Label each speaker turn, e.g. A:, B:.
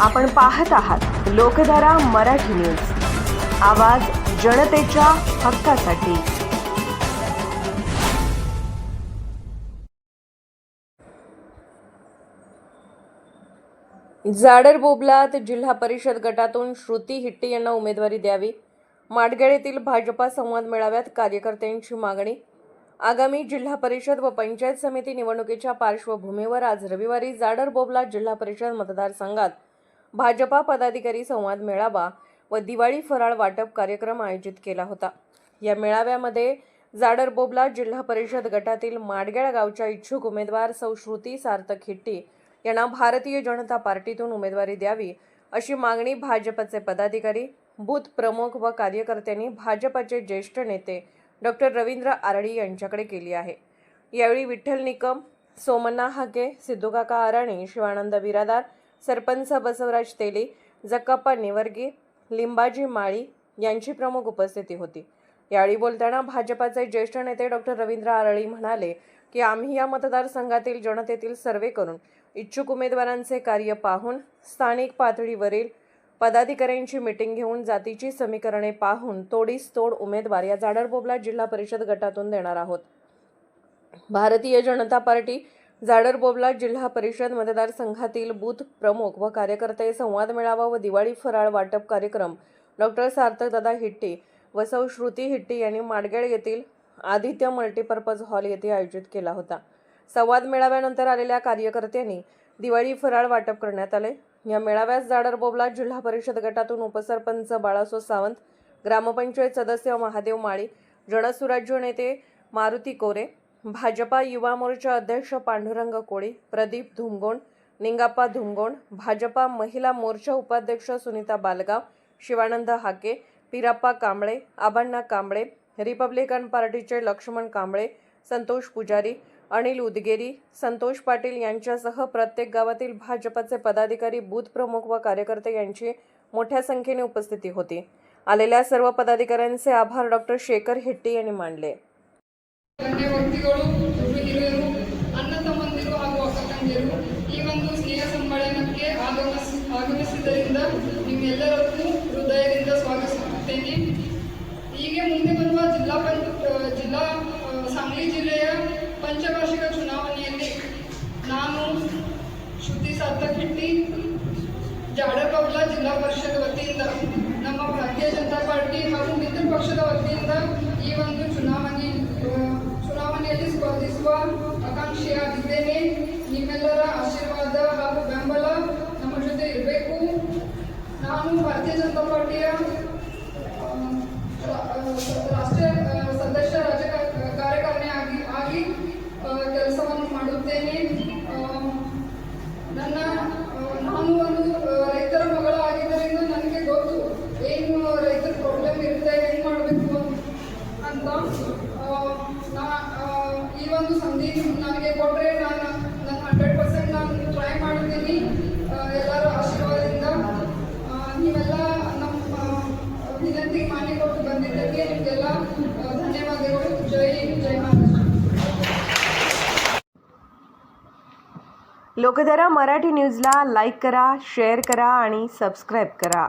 A: आपण पाहत आहात लोकधारा मराठी न्यूज. आवाज जनतेच्या हक्कासाठी.
B: जाडर बोबलात जिल्हा परिषद गटातून श्रुती हिट्टी यांना उमेदवारी द्यावी. माडगेळ येथील भाजपा संवाद मेळाव्यात कार्यकर्त्यांची मागणी. आगामी जिल्हा परिषद व पंचायत समिती निवडणुकीच्या पार्श्वभूमीवर आज रविवारी जाडर बोबला जिल्हा परिषद मतदारसंघात भाजपा पदाधिकारी संवाद मेळावा व दिवाळी फराळ वाटप कार्यक्रम आयोजित केला होता. या मेळाव्यामध्ये जाडर बोबला जिल्हा परिषद गटातील माडगेळ गावच्या इच्छुक उमेदवार सौ श्रुती सार्थक हिट्टी यांना भारतीय जनता पार्टीतून उमेदवारी द्यावी अशी मागणी भाजपचे पदाधिकारी बूथ प्रमुख व कार्यकर्त्यांनी भाजपचे ज्येष्ठ नेते डॉक्टर रवींद्र आरडी यांच्याकडे केली आहे. यावेळी विठ्ठल निकम सोमन्ना हाके सिद्धूकाका आराणे शिवानंद बिरादार सरपंच बसवराज तेली जकाप्पा निवर्गी लिंबाजी माळी यांची प्रमुख उपस्थिती होती. यावेळी बोलताना भाजपाचे ज्येष्ठ नेते डॉक्टर रवींद्र आरळी म्हणाले की आम्ही या मतदारसंघातील जनतेतील सर्वे करून इच्छुक उमेदवारांचे कार्य पाहून स्थानिक पातळीवरील पदाधिकाऱ्यांची मिटिंग घेऊन जातीची समीकरणे पाहून तोडीस तोड उमेदवार या जाडरबोबला जिल्हा परिषद गटातून देणार आहोत. भारतीय जनता पार्टी जाडरबोबला जिल्हा परिषद मतदारसंघातील बूथ प्रमुख व कार्यकर्ते संवाद मेळावा व दिवाळी फराळ वाटप कार्यक्रम. डॉक्टर सार्थकदादा हिट्टी व सौ श्रुती हिट्टी यांनी माडगेळ येथील आदित्य मल्टीपर्पज हॉल येथे आयोजित केला होता. संवाद मेळाव्यानंतर आलेल्या कार्यकर्त्यांनी दिवाळी फराळ वाटप करण्यात आले. या मेळाव्यास जाडर बोबला जिल्हा परिषद गटातून उपसरपंच बाळासो सावंत ग्रामपंचायत सदस्य महादेव माळी जनसुराज्य नेते मारुती कोरे भाजपा युवा मोर्चा अध्यक्ष पांडुरंग कोळी प्रदीप धुमगोंड निंगाप्पा धुमगोंड भाजपा महिला मोर्चा उपाध्यक्ष सुनीता बालगाव शिवानंद हाके पिराप्पा कांबळे आबांना कांबळे रिपब्लिकन पार्टीचे लक्ष्मण कांबळे संतोष पुजारी अनिल उदगेरी संतोष पाटील यांच्यासह प्रत्येक गावातील भाजपचे पदाधिकारी बूथ प्रमुख व कार्यकर्ते यांची मोठ्या संख्येने उपस्थिती होती. आलेल्या सर्व पदाधिकाऱ्यांचे आभार डॉक्टर शेखर हेट्टी यांनी मानले.
C: ಗಣ್ಯ ವ್ಯಕ್ತಿಗಳು ಹಿರಿಯರು, ಅಣ್ಣ ತಮ್ಮಂದಿರು ಹಾಗೂ ಅಕ್ಕ ತಂಗಿಯರು ಈ ಒಂದು ಸ್ನೇಹ ಸಮ್ಮೇಳನಕ್ಕೆ ಆಗಮಿಸ, ಆಗಮಿಸಿದ್ದರಿಂದ ನಿಮ್ಮೆಲ್ಲರನ್ನೂ ಹೃದಯದಿಂದ ಸ್ವಾಗತಿಸುತ್ತೇನೆ. ಹೀಗೆ ಮುಂದೆ ಬರುವ ಜಿಲ್ಲಾ ಪಂಚ ಜಿಲ್ಲಾ ಸಾಂಗ್ಲಿ ಜಿಲ್ಲೆಯ ಪಂಚವಾರ್ಷಿಕ ಚುನಾವಣೆಯಲ್ಲಿ ನಾನು ಶ್ರುತಿ ಸಾರ್ಥಕಿಟ್ಟಿ ಜಾಡಕೌಲ ಜಿಲ್ಲಾ ಪರಿಷತ್ ವತಿಯಿಂದ, ನಮ್ಮ ಭಾರತೀಯ ಜನತಾ ಪಾರ್ಟಿ ಹಾಗೂ ಮಿತ್ರ ಪಕ್ಷದ ವತಿಯಿಂದ ಅಂತ ಆ, ನಾ ಆ, ಈ ಒಂದು ಸಂಧಿ ನನಗೆ ಕೊಟ್ಟರೆ ನಾನು ನನ್ನ ಹಂಡ್ರೆಡ್ ಪರ್ಸೆಂಟ್ ನಾನು ಟ್ರೈ ಮಾಡ್ತೀನಿ ಆ, ಎಲ್ಲರ ಆಶೀರ್ವಾದದಿಂದ ಆ, ನೀವೆಲ್ಲ ನಮ್ಮ ಆ, ವಿನಂತಿಗೆ ಮಾನ್ಯ ಕೊಟ್ಟು ಬಂದಿದ್ದಕ್ಕೆ ನಿಮಗೆಲ್ಲ ಆ, ಧನ್ಯವಾದಗಳು ಜೈ ಹಿಂದ್, ಜೈ ಮಹಾರಾಷ್ಟ್ರ
A: लोकधारा मराठी न्यूजला लाईक करा शेअर करा आणि सबस्क्राईब करा